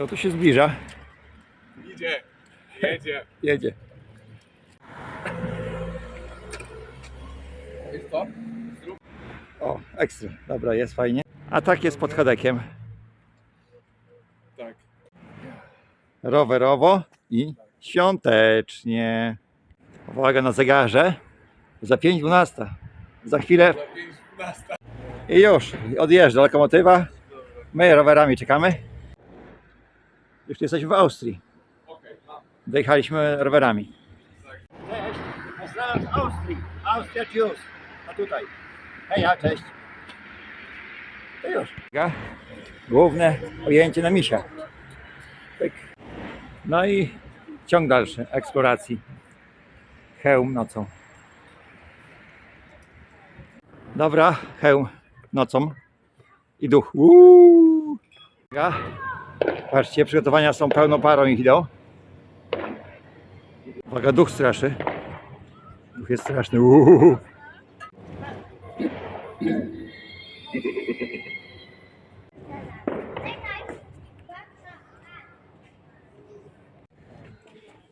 To tu się zbliża. Idzie, jedzie. Jedzie. O, ekstra. Dobra, jest fajnie. A tak jest pod chodekiem. Tak. Rowerowo i świątecznie. Uwaga na zegarze. Za 5.12. Za chwilę Za 5.12. i już. Odjeżdża lokomotywa. My rowerami czekamy. Już jesteśmy w Austrii. Dojechaliśmy rowerami. Cześć, pozdrawiam z Austrii. Austria News. A tutaj. Heja, cześć. To już. Główne ujęcie na misia. Pyk. No i ciąg dalszy eksploracji. Hełm nocą. Dobra, hełm nocą. I duch. Uuu. Uwaga. Patrzcie, przygotowania są pełną parą ich idą. Uwaga, duch straszy. Duch jest straszny. Uuu.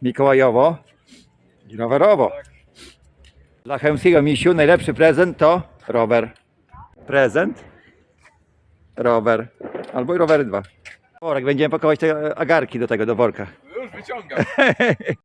Mikołajowo i rowerowo. Dla Chemskiego misiu najlepszy prezent to rower. Prezent, rower. Albo i rowery dwa. Worek, będziemy pakować te agarki do tego, do worka. Już wyciągam.